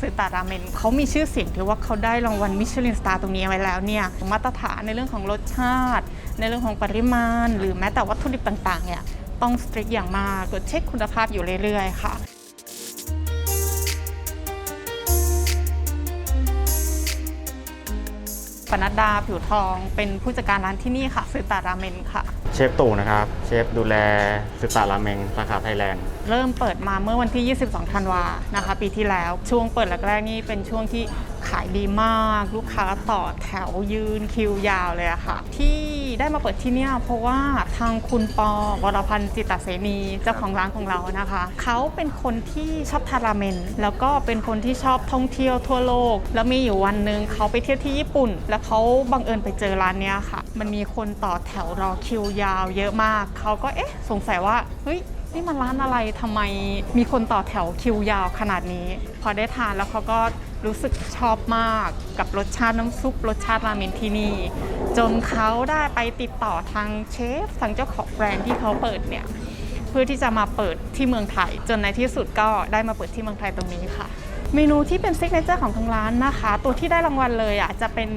ซือตาราเมนเขามีชื่อเสียงที่ว่าเขาได้รางวัลมิชลินสตาร์ตรงนี้ไว้แล้วเนี่ยมาตรฐานในเรื่องของรสชาติ ในเรื่องของปริมาณ หรือแม้แต่วัตถุดิบต่างๆเนี่ยต้องสตริกอย่างมากตรวจเช็คคุณภาพอยู่เรื่อยๆ ค่ะปนัดดาผิวทองเป็นผู้จัดการร้านที่นี่ค่ะซื้อตาราเมนค่ะ เชฟตู่นะครับ เชฟดูแลสุตาราเมงสาขาไทยแลนด์ เริ่มเปิดมาเมื่อวันที่ 22 ธันวานะคะ ปีที่แล้ว ช่วงเปิดแรกๆนี่เป็นช่วงที่ขายดีมาก ลูกค้าต่อแถวยืนคิวยาวเลยอะค่ะ ที่ได้มาเปิดที่เนี่ยเพราะว่าทางคุณปอวรพันธ์จิตตเสนีเจ้าของร้านของเรานะคะ เขาเป็นคนที่ชอบทานราเมน แล้วก็เป็นคนที่ชอบท่องเที่ยวทั่วโลก แล้วมีอยู่วันหนึ่งเขาไปเที่ยวที่ญี่ปุ่น แล้วเขาบังเอิญไปเจอร้านเนี้ยค่ะ มันมีคนต่อแถวรอคิวยาวเยอะมาก เขาก็เอ๊ะสงสัยว่าเฮ้ยนี่มันร้านอะไรทำไมมีคนต่อแถวคิวยาวขนาดนี้ พอได้ทานแล้วเขาก็รู้สึกชอบมากกับรสชาติน้ำซุปรสชาติราเมนที่นี่ จนเขาได้ไปติดต่อทางเชฟทางเจ้าของแบรนด์ที่เขาเปิดเนี่ยเพื่อที่จะมาเปิดที่เมืองไทย จนในที่สุดก็ได้มาเปิดที่เมืองไทยตรงนี้ค่ะ เมนูที่เป็นซิกเนเจอร์ของทางร้านนะคะ ตัวที่ได้รางวัลเลยอะจะเป็น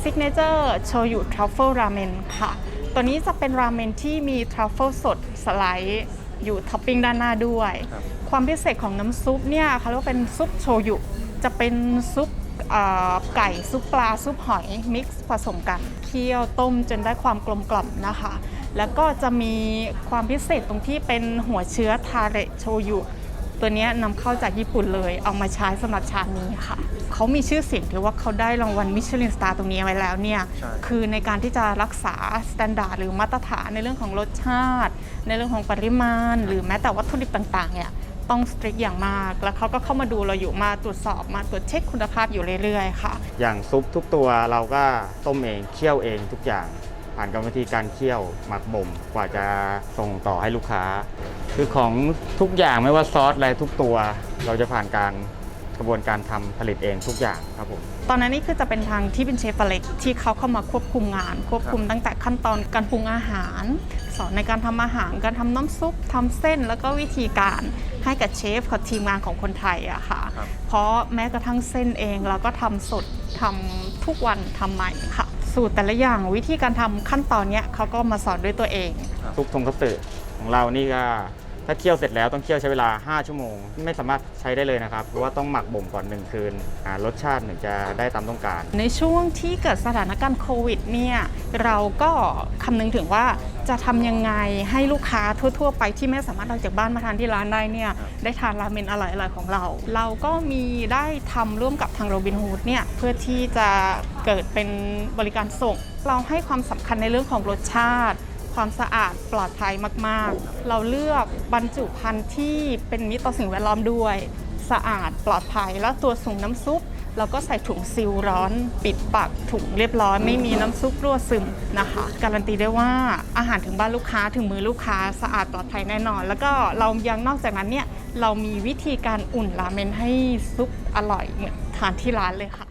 ซิกเนเจอร์โชยุทรัฟเฟิลราเมนค่ะ ตัวนี้จะเป็นราเมนที่มีทรัฟเฟิลสดสไลด์อยู่ท็อปปิ้งด้านหน้าด้วย ครับ ความพิเศษของน้ำซุปเนี่ยเขาเรียกว่าเป็นซุปโชยุ จะเป็นซุปเอ่อไก่ซุปปลาซุปหอยมิกซ์ผสมกัน เคี่ยวต้มจนได้ความกลมกล่อมนะคะ แล้วก็จะมีความพิเศษตรงที่เป็นหัวเชื้อทาเระโชยุ ตัวเนี้ยนำเข้าจากญี่ปุ่นเลย เอามาใช้สำหรับชามนี้ค่ะ เขามีชื่อเสียงที่ว่าเขาได้รางวัลมิชลินสตาร์ตรงนี้ไว้แล้วเนี่ยใช่คือในการที่จะรักษาสแตนดาร์ดหรือมาตรฐานในเรื่องของรสชาติ ในเรื่องของปริมาณ หรือแม้แต่วัตถุดิบต่างๆเนี่ยต้องสตริกอย่างมาก แล้วเขาก็เข้ามาดูเราอยู่มาตรวจสอบมาตรวจเช็คคุณภาพอยู่เรื่อยๆ ค่ะ อย่างซุปทุกตัวเราก็ต้มเองเคี่ยวเองทุกอย่าง ผ่านกรรมวิธีการเคี่ยวหมักบ่มกว่าจะส่งต่อให้ลูกค้า คือของทุกอย่างไม่ว่าซอสอะไรทุกตัว เราจะผ่านการกระบวนการทำผลิตเองทุกอย่างครับผมตอนนั้นนี่คือจะเป็นทางที่เป็นเชฟอเล็กที่เขาเข้ามาควบคุมงาน ควบคุมตั้งแต่ขั้นตอนการปรุงอาหาร สอนในการทำอาหารการทำน้ำซุปทำเส้นแล้วก็วิธีการให้กับเชฟกับทีมงานของคนไทยอะค่ะครับเพราะแม้กระทั่งเส้นเองเราก็ทำสดทำทุกวันทำใหม่ค่ะ สูตรแต่ละอย่างวิธีการทำขั้นตอนเนี้ยเขาก็มาสอนด้วยตัวเอง ซุปทงคัตสึของเรานี่ก็ ถ้าเคี่ยวเสร็จแล้วต้องเคี่ยวใช้เวลา 5 ชั่วโมง ไม่สามารถใช้ได้เลยนะครับ เพราะว่าต้องหมักบ่มก่อน 1 คืนอ่ารสชาติถึงจะได้ตามต้องการ ในช่วงที่เกิดสถานการณ์โควิดเนี่ยเราก็คำนึงถึงว่าจะทำยังไงให้ลูกค้าทั่ว ๆ ไปที่ไม่สามารถออกจากบ้านมาทานที่ร้านได้เนี่ยได้ทานราเมนอร่อยๆของเรา เราก็มีได้ทำร่วมกับทางโรบินฮูดเนี่ยเพื่อที่จะเกิดเป็นบริการส่ง เราให้ความสำคัญในเรื่องของรสชาติ ความสะอาดปลอดภัยมาก ๆ เราเลือกบรรจุภัณฑ์ที่เป็นมิตรต่อสิ่งแวดล้อมด้วย สะอาดปลอดภัยแล้วตัวสูงน้ำซุปเราก็ใส่ถุงซีลร้อน ปิดปากถุงเรียบร้อย ไม่มีน้ำซุปรั่วซึมนะคะ การันตีได้ว่าอาหารถึงบ้านลูกค้าถึงมือลูกค้าสะอาดปลอดภัยแน่นอน แล้วก็เรายังนอกจากนั้นเนี่ยเรามีวิธีการอุ่นราเมนให้ซุปอร่อยเหมือนทานที่ร้านเลยค่ะ